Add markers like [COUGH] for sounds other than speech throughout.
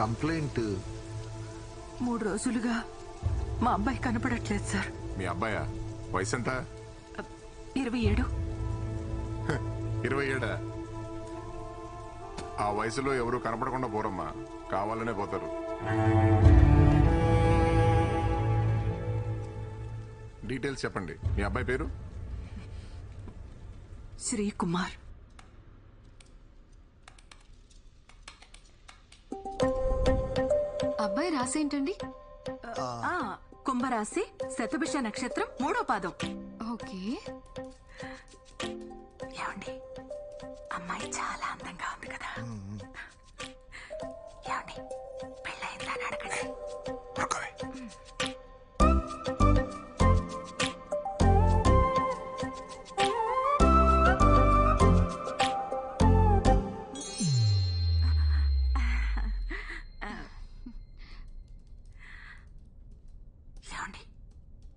Complaint. మూడు రోజులుగా మా అబ్బాయి కనపడట్లేదు సార్. మీ అబ్బాయా? వయసు ఎంత ఇరవై ఏడు. ఇరవై ఏడా? ఆ వయసులో ఎవరు కనపడకుండా పోరమ్మా. కావాలనే పోతారు. డీటెయిల్స్ చెప్పండి. మీ అబ్బాయి పేరు? శ్రీ అబ్బాయి రాసేంటండి ఆ, కుంభరాశి శతభిష నక్షత్రం మూడో పాదం. ఓకే. ఏమండి? అమ్మాయి చాలా అందంగా ఉంది కదా.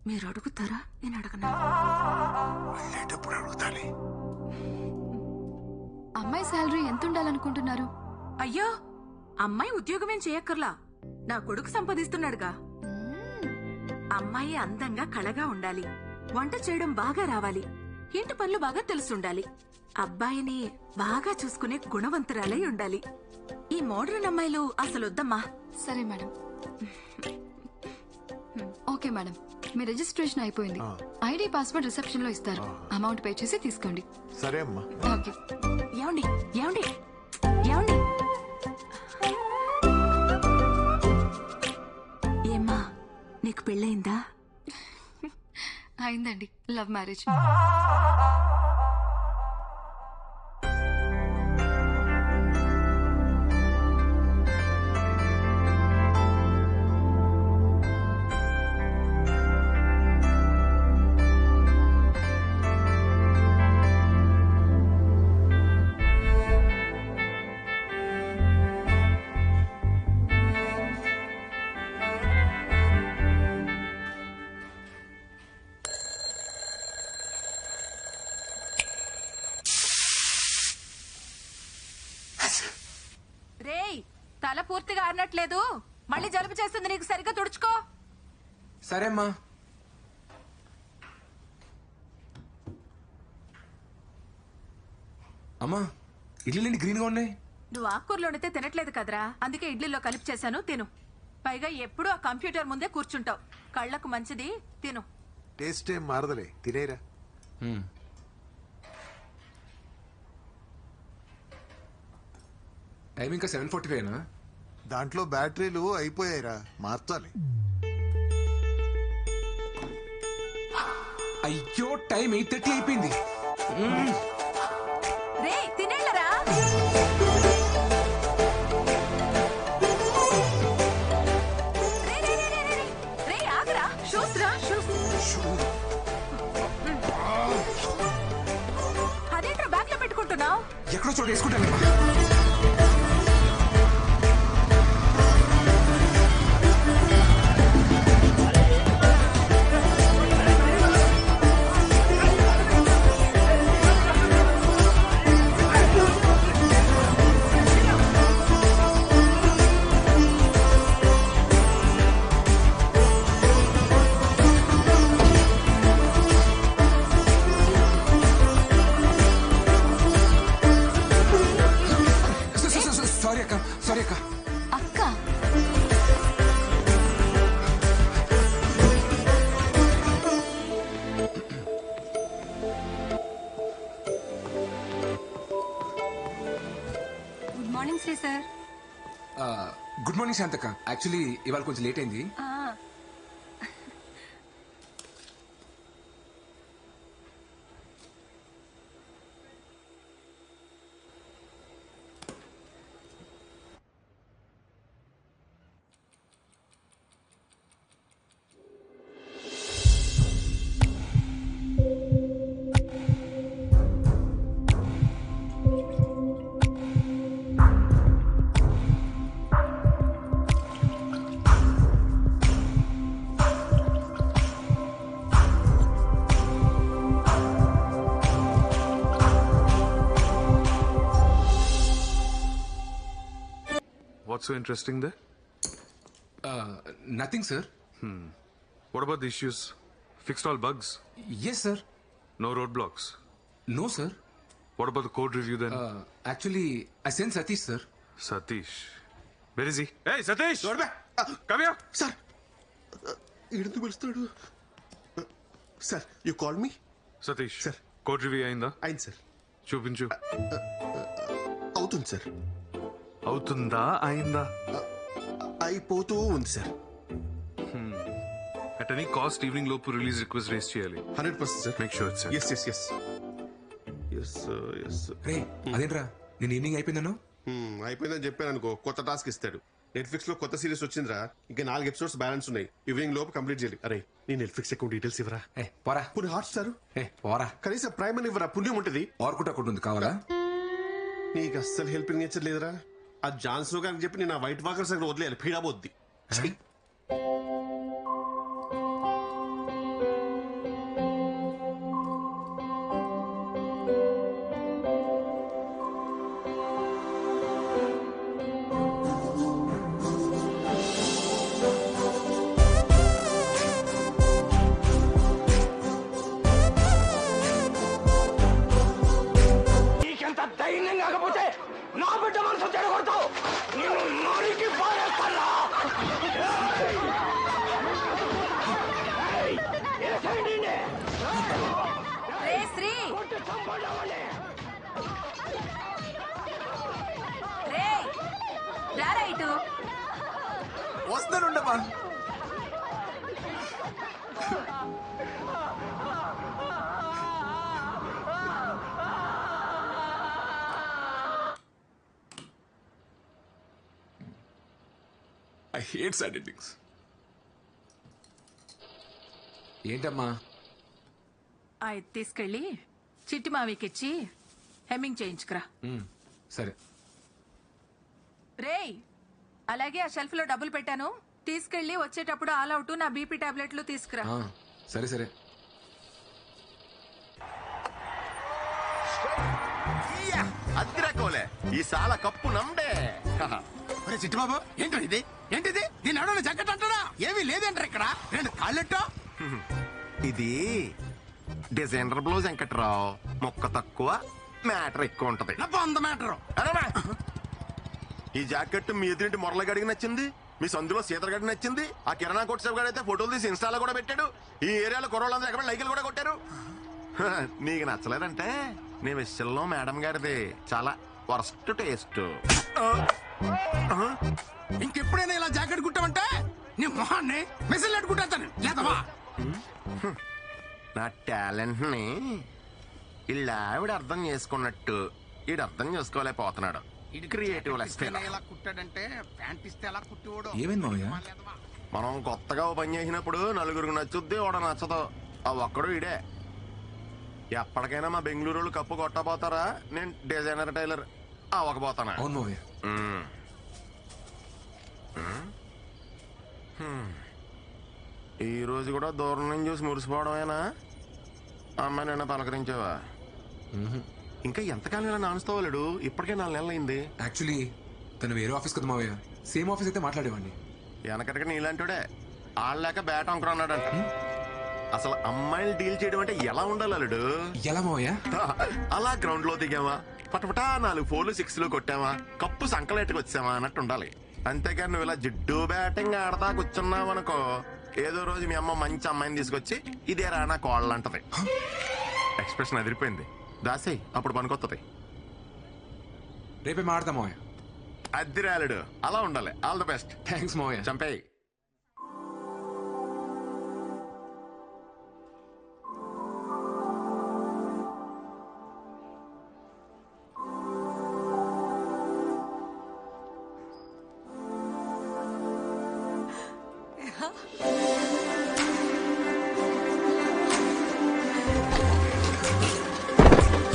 మీరు అడుగుతారా? నేను అడగనా? వెళ్ళేటప్పుడు అడుగుతాలి అమ్మాయి శాలరీ ఎంత ఉండాలనుకుంటున్నారు అయ్యో అమ్మాయి ఉద్యోగమేం చేయక్కర్లా. నా కొడుకు సంపాదిస్తున్నాడుగా. అమ్మాయి అందంగా కళగా ఉండాలి. వంట చేయడం బాగా రావాలి. ఇంటి పనులు బాగా తెలుసుండాలి. అబ్బాయిని బాగా చూసుకునే గుణవంతురాలై ఉండాలి. ఈ మోడర్న్ అమ్మాయిలు అసలు వద్దమ్మా సరే మేడం. Okay madam. మీ రిజిస్ట్రేషన్ అయిపోయింది. ఐడి పాస్వర్డ్ రిసెప్షన్లో ఇస్తారు అమౌంట్ పే చేసి తీసుకోండి. సరే అమ్మా. ఓకే. ఏమండి? ఏమండి? ఏమండి? ఏమ్మా నీకు పెళ్ళయిందా? అయిందండి. Love marriage. తల పూర్తిగా ఆరినట్లేదు. మళ్ళీ జలుబు చేస్తుంది నీకు సరిగ్గా తుడుచుకో. సరే అమ్మా అమ్మా ఇడ్లీలు గ్రీన్గా ఉన్నాయి? నువ్వు ఆకుకూరలు వండితే తినట్లేదు కదరా. అందుకే ఇడ్లీలో కలిపి చేశాను తిను. పైగా ఎప్పుడూ ఆ కంప్యూటర్ ముందే కూర్చుంటావు. కళ్ళకు మంచిది తిను. టేస్ట్ ఏం మారదలే తినేరా. టైం ఇంకా సెవెన్ ఫార్టీ ఫైవ్నా దాంట్లో బ్యాటరీలు అయిపోయాయిరా. మార్చాలి. అయ్యో టైం ఎయిట్ థర్టీ అయిపోయింది. Morning Sri sir. Good morning శాంతక్క. Actually ఇవాళ కొంచెం లేట్ అయింది. What's so interesting there? Nothing sir What about the issues? Fixed all bugs? Yes sir No roadblocks? No sir What about the code review then? Actually I sent Satish sir Satish. Where is he? Hey, Satish! Come here! Sir ఈడెందుకు పిలుస్తున్నాడు sir you call me Satish. Sir. Code review అయిందా అయింది sir చూపించు అవుతుంది sir అవుతుందా? అయిందా? అయిపోతూ ఉంది sir. At any cost evening లోపు రిలీజ్ రిక్వెస్ట్ రేస్ చేయాలి. Hundred percent sir. Make sure sir S S S S S రే అదేంట్రా? నేను ఈవినింగ్ అయిపోయిందను అయిపోయిందని చెప్పాను అనుకో కొత్త టాస్క్ ఇస్తాడు. నెట్ఫ్లిక్స్లో కొత్త సిరీస్ వచ్చిందిరా. ఇంకా నాలుగు ఎపిసోడ్స్ బ్యాలెన్స్ ఉన్నాయి. ఈవినింగ్ లోపు కంప్లీట్ చేయాలి. అరే నీ నెట్ఫ్లిక్స్ అకౌంట్ డీటెయిల్స్ ఇవ్వరా? ఏ పోరా. కొన్ని హాట్ స్టార్? ఏ పోరా. కనీసం ప్రైమ్ అని ఇవ్వరా? పుణ్యం ఉంటుంది. ఆర్కుట్ అకౌంట్ ఉంది కావాలా? నీకు అస్సలు హెల్పింగ్ నేచర్ లేదురా. ఆ జాన్సన్ గారికి చెప్పి నేను ఆ వైట్ వాకర్స్ అక్కడ వదిలేయాలి. పీడాబోద్ది నీకెంత ధైర్యం కాకపోతే నా బిడ్డ మనసు చెడగొడతావు నేను నరికి పారేస్తానా శ్రీ! రారా ఇటు. వస్తానుండమ్మా హేట్ సాడ్ ఎండింగ్స్ ఏంటమ్మా? ఆ ఇది తీసుకెళ్ళి చిట్టి మావికిచ్చి హెమ్మింగ్ చేయించుకురా. సరే. రేయ్ అలాగే ఆ షెల్ఫ్లో డబ్బులు పెట్టాను. తీసుకెళ్ళి వచ్చేటప్పుడు ఆల్ అవుట్ నా బీపీ టాబ్లెట్లు తీసుకురా. సరే సరే. అద్దిరకోలే ఈ సాల కప్పు నమ్డే ఒరే చిట్టుబాబు ఏంటో ఇది? ఏంటిది? దీని ఎవడో జగ్గట్ అంటాడా ఏమీ లేదంటారు ఇక్కడ? రెండు కాళ్ళెట్టో? ఇది డిజైనర్ బ్లౌజ్ వెంకట్రావు. మొక్క తక్కువ మ్యాటర్ ఎక్కువ ఉంటది. నా వంద అరేరా! ఈ జాకెట్ మీ ఎదురింటి మురళగడికి నచ్చింది? మీ సందులో సీతరగడికి నచ్చింది? ఆ కిరణా కొట్సేపు గడి అయితే ఫోటోలు తీసి ఇన్స్టాలో కూడా పెట్టాడు. ఈ ఏరియాలో కుర్రోళ్ళందరూ ఎక్కడ లైకులు కూడా కొట్టారు. [LAUGHS] నీకు నచ్చలేదంటే నీ విషయంలో మేడం గారిది చాలా వర్స్ట్ టేస్ట్. ఇంకెప్పుడైనా ఇలా జాకెట్ కుట్టామంటే? నీ మొహాన్ని మెసేజ్ పెట్టుకుంటాను లేదవా నా టాలెంట్ని వీళ్ళ ఆవిడ అర్థం చేసుకున్నట్టు ఈడు అర్థం చేసుకోలేకపోతున్నాడు. క్రియేటివ్ ఇలా కుట్టాడంటే ప్యాంట్ ఇస్తే ఎలా కుట్టివాడు. ఏమైంది మావయ్య? మనం కొత్తగా ఓ పని చేసినప్పుడు నలుగురికి నచ్చుద్ది ఓడ నచ్చదు. ఆ ఒక్కడు ఇడే ఎప్పటికైనా మా బెంగళూరు వాళ్ళు కప్పు కొట్టబోతారా? నేను డిజైనర్ టైలర్. అవ్వకపోతానా అవును మావయ్య మ్మ్. మ్మ్. హ్మ్. ఈ రోజు కూడా దూరం నుంచి చూసి మురిసిపోవడమేనా? అమ్మాయి నిన్న పలకరించావా? ఇంకా ఎంతకాలం ఇలా నానుస్తావాలేడు ఇప్పటికే నాలుగు నెలలు అయింది. యాక్చువల్లీ తను వేరే ఆఫీస్ కదా మావయ్య. సేమ్ ఆఫీస్ అయితే మాట్లాడేవాడిని. వెనకటికి నీలాంటిడే ఆడలేక బ్యాట్ అంకుర అన్నాడంట అసలు అమ్మాయిలు డీల్ చేయడం అంటే ఎలా ఉండాలి అల్లుడు? ఎలా మావయ్య? [LAUGHS] అలా గ్రౌండ్లో దిగామా పటపటా నాలుగు ఫోర్లు సిక్స్లో కొట్టామా కప్పు సంకలెట్టుకు వచ్చామా అన్నట్టు ఉండాలి అంతేకాని నువ్వు ఇలా జిడ్డు బ్యాటింగ్ ఆడతా కూర్చున్నావు అనుకో ఏదో రోజు మీ అమ్మ మంచి అమ్మాయిని తీసుకొచ్చి ఇదే రా నా కోళ్ళు అంటది ఎక్స్ప్రెషన్ అదిరిపోయింది. దాసే అప్పుడు పనికొత్తది. రేపే మాడతాం మావయ్య అద్దిరాలుడు అలా ఉండాలి. ఆల్ ద బెస్ట్ థ్యాంక్స్ మావయ్య చంపేయి.